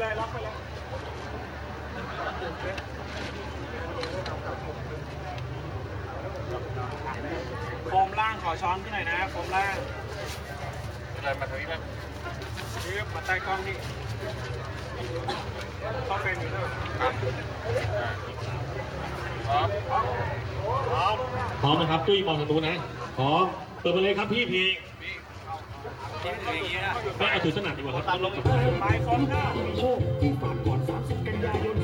เลยล็อกไปเลยโฟมล่างขอช้อนพี่หน่อยนะโฟมล่างอะไรมาทางนี้ไหมนี่มาใต้กล้องนี่เข้าเป็นอยู่ด้วยพร้อมพร้อมพร้อมนะครับตุ้ยมองทางนู้นนะพร้อมเปิดไปเลยครับพี่เพียง นี้นะไม่เอาถือสนัดดีกว่าครับตัดลงไม้โฟมหน้ามีโชคที่ฝากก่อน 30 กันยายน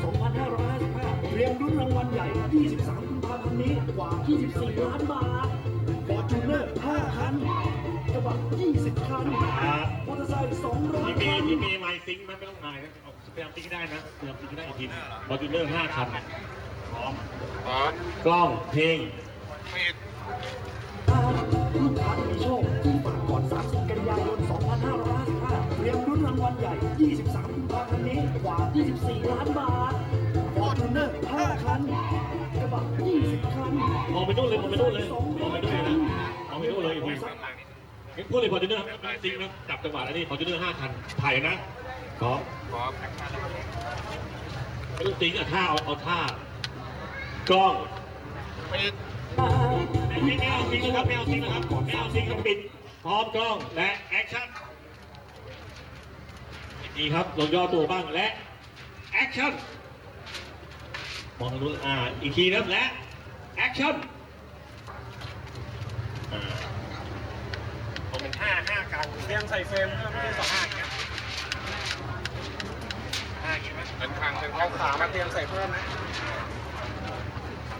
2555เตรียมรุ่นรางวัลใหญ่ 23กุมภาพันธ์นี้กว่า 24 ล้านบาทฟอร์จูเนอร์5คันกระบะ20 คันอ่ามอเตอร์ไซค์พี่200มีคันพี่มีไมค์ซิงค์ไหมไม่ต้องไมค์นะเอาพยายามซิงค์ได้นะพยายามซิงค์ได้อีกทีบอลจูเนอร์ห้าคันพร้อมพร้อมกล้องเพลง 24 ล้านบาทฟอร์จูเนอร์5คันกระบะ20 คันมองไปนู่นเลยมองไปนู่นเลยมองไปนู่นเลยนะมองไปนู่นเลยอีกทีงั้นพูดเลยบอลจูเนอร์ไม่ต้องซิงค์นะจับจังหวะแล้วนี่บอลจูเนอร์ห้าคันถ่ายนะพร้อมพร้อมไม่ต้องซิงค์อะท่าเอาเอาท่ากล้องมีดไม่ไม่เอาซิงค์นะครับไม่เอาซิงค์นะครับไม่เอาซิงค์ครับปิดพร้อมกล้องและแอคชั่นอีกทีครับลงย่อตัวบ้างและ แอคชั่นมองทางนู้นอ่าอีกทีนะและแอคชั่นอ่าผมเป็นห้าห้ากลางเตรียมใส่เฟรมด้วยไม่ได้สองห้าอย่างเงี้ยห้ากี่ไหมเป็นคางเป็นเอาข้างขามาเตรียมใส่เพิ่มนะ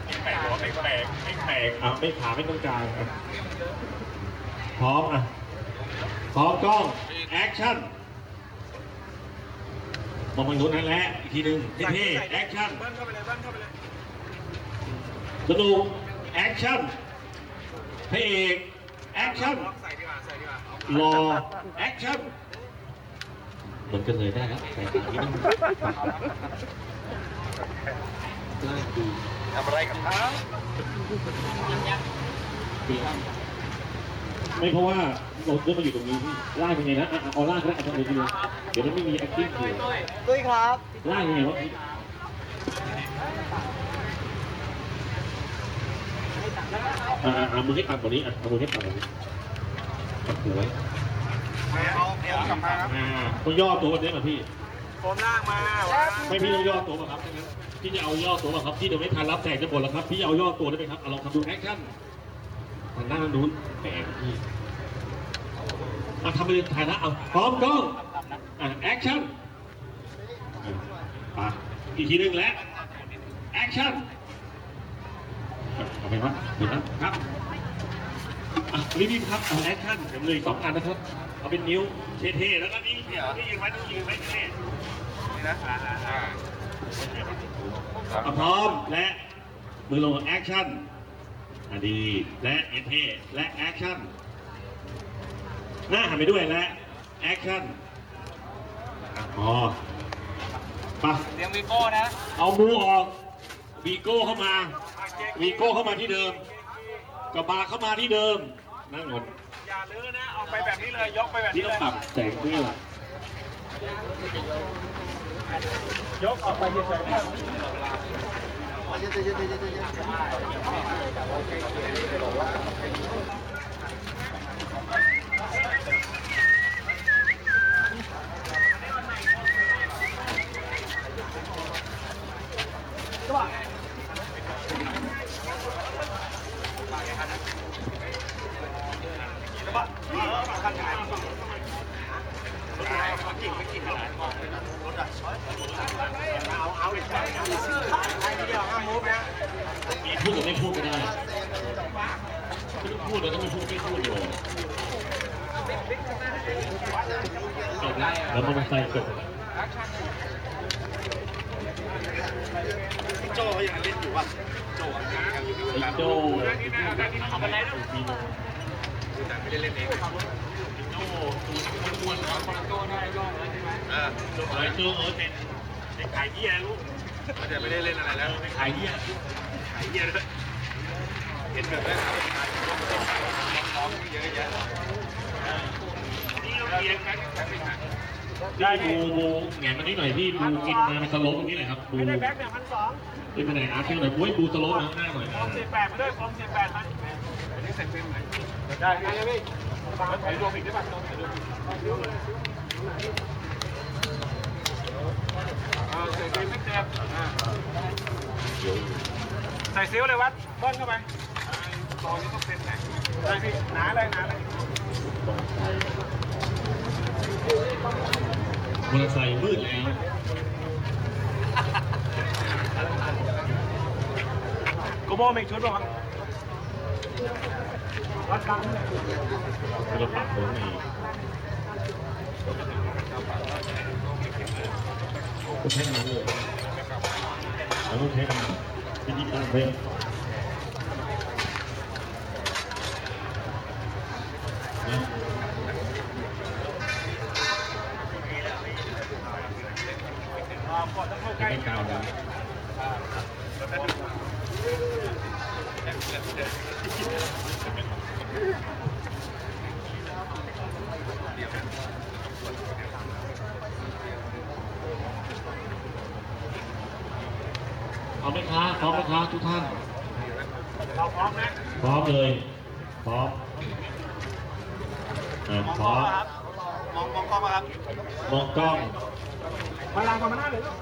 ไม่แปลกหรอไม่แปลกไม่แปลกอะไม่ขาไม่ต้องกลางอะพร้อมอะพร้อมกล้องแอคชั่น มองทางนู้นนั่นแหละอีกทีหนึ่งเท่ๆแอคชั่นเบิ้ลเข้าไปเลยเบิ้ลเข้าไปเลยสนุกแอคชั่นพระเอกแอคชั่นล็อกใส่ดีกว่าใส่ดีกว่าเอารอแอคชั่นเหมือนกันเลยได้ครับแต่ขาที่ต้องลากดูทำอะไรกันครับ ไม่เพราะว่าเราเริ่มมาอยู่ตรงนี้พี่ลากยังไงนะอะเอาลากก็ได้เอาตรงนี้ดีเดี๋ยวมันไม่มี acting อยู่ด้วยครับลากยังไงวะพี่อ่าอ่ามือให้ต่ำกว่านี้อะเอามือให้ต่ำกว่านี้ตัดหัวไว้เอาเอากลับมาครับอ่าต้องย่อตัวนี้มาพี่โฟมล่างมาวางไม่พี่ต้องย่อตัวป่ะครับไม่งั้นพี่จะเอาย่อตัวป่ะครับพี่เดี๋ยวไม่ทันรับแสงจะหมดแล้วครับพี่เอาย่อตัวได้ไหมครับเอาลองทำดูแอคชั่น ทางด้านนู้นแสงพี่อะทำไปเลยถ่ายนะเอาพร้อมกล้องอะแอคชั่นอะอีกทีหนึงแล้วแอคชั่นเอาไปครับเดี๋ยวนะครับอะรีบๆครับเอาแอคชั่นเดี๋ยวเหลยสองอันนะครับ เอาเป็นนิ้วเท่ๆแล้วก็นี่นี่ยืนไว้ต้องยืนไว้เท่ๆนี่นะอ่าอ่าอ่าอ่าอะพร้อมและมือลงแอคชั่น อะดีและเอเทและแอคชั่นหน้าหันไปด้วยและแอคชั่นอะพอไปะเตรียมวีโก้นะ เอามือออกวีโก้เข้ามาวีโก้เข้ามาที่เดิมกระบะเข้ามาที่เดิมนั่งหมดอย่าลื้อนะเอาไปแบบนี้เลยยกไปแบบที่นี้ต้อเลงยปรับแสงนี่แหละยกออกไปเฉยๆ เอาเอาอีกแล้วไอ้ที่เดียวห้ามมูฟนะ มี พูดหรือไม่พูดก็ได้ไม่ต้องพูดแล้วถ้าไม่พูดไม่พูดเลยจบแล้วแล้วมันมาใส่จบโจ้ยังเล่นอยู่ป่ะโจ้ไอ้โจ้ทำอะไรนะปีโนแต่ไม่ได้เล่นเองโจ้ ควรของโจ้ได้รอบแล้วใช่ไหมอ่าไอ้โจ้เออเป็นเป็นขายเหี้ยลูกเดี๋ยวไม่ได้เล่นอะไรแล้วเป็นขายเหี้ยขายเยี่ยด้วยเห็นแบบนั้นน้องเยอะแยะนี่เราเรียนกันแค่ไม่ทันพี่บูบูแงนมานี่หน่อยพี่บูกินมาในสโลปตรงนี้หน่อยครับบูไม่ได้แบ็คเนี่ยพันสองเป็นแผนอาร์ตเช่หน่อยบูให้บูสโลปหน้าหน่อยฟองสี่แปดมาด้วยฟองสี่แปดมาอันนี้ใส่เฟรมไหนได้ได้พี่แล้วถ่ได้ป่ะถ่ายรวมพี่ ใส่เฟรมไม่เต็มอ่าใส่ซิลเลยวัดเบิ้ลเข้าไปตอนนี้ต้องเซ็นไหนได้พี่หนาเลยหนาเลยมอเตอร์ไซค์มืดแล้วโกโบมีชุดป่ะวะ วัดกลางเลยเราปรับตรงนี้ก็แค่นั้นเลยเราต้องใช้กันวิธีการเพ่งอ่ากดต้องเข้าใกล้ใช้กาวนะ พร้อมไหมคะพร้อมไหมคะทุกท่าน เราพร้อมนะพร้อมเลย พร้อมอะพร้อมมองมองกล้องมาครับ มองกล้อง มาลางมาหน้าเลยลูก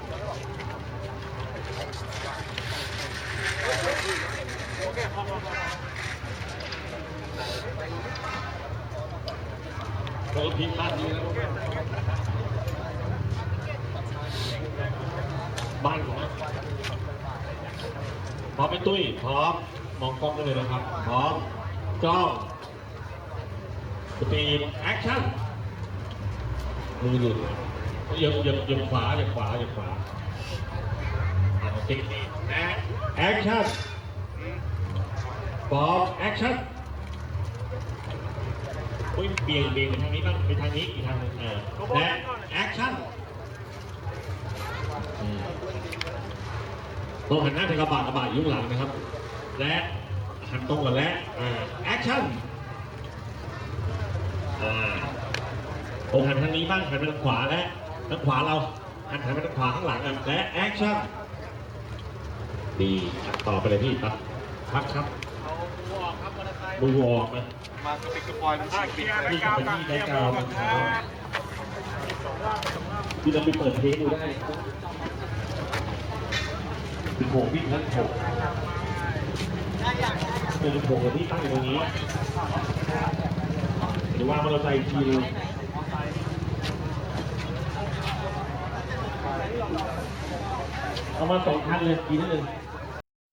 โดนพิมพ์บ้านนี้แล้วบ้านผมนะพ ร้อมเป็นตุ้ยพร้อมมองกล้องได้เลยนะครับพร้อมกล้องสปีดแอคชั่นมือหลุดเหยียบเหยียบเหยียบขวาเหยียบขวาเหยียบขวาติ๊กแอคชั่นพร้อมแอคชั่นอุ้ยเบี่ยงเบี่ยงไปทางนี้บ้างไปทางนี้อีกทางหนึงเออและแอคชั่นอืม ต้องหันหน้าไปกระบะกระบะอยุ่ข้างหลังนะครับ และหันตรงกันและอ่าแอคชั่นอ่าโอ้หันทางนี้บ้างหันไปทางขวาและทางขวาเราหันหันไปทางขวาข้างหลังอะและแอคชั่นดีต่อไปเลยพี่ครับพักครับเอาวออกครับมอเตอร์ไซค์มือออกนะมากระปิดกระปอยมันอ่าฉีกเคปิลีดยร์เลยแบ็คกราวด์กันเคลียร์มือก่อนนะสองล่างสองล่างที่เราไปเปิดเพลงดูได้ คือโผล่วิ่งทั้งโผล่เป็นโผล่ที่ตั้งอยู่ตรงนี้หรือว่ามอเตอร์ไซค์อีกทีนึงเอามาสองคันเลยทีนึง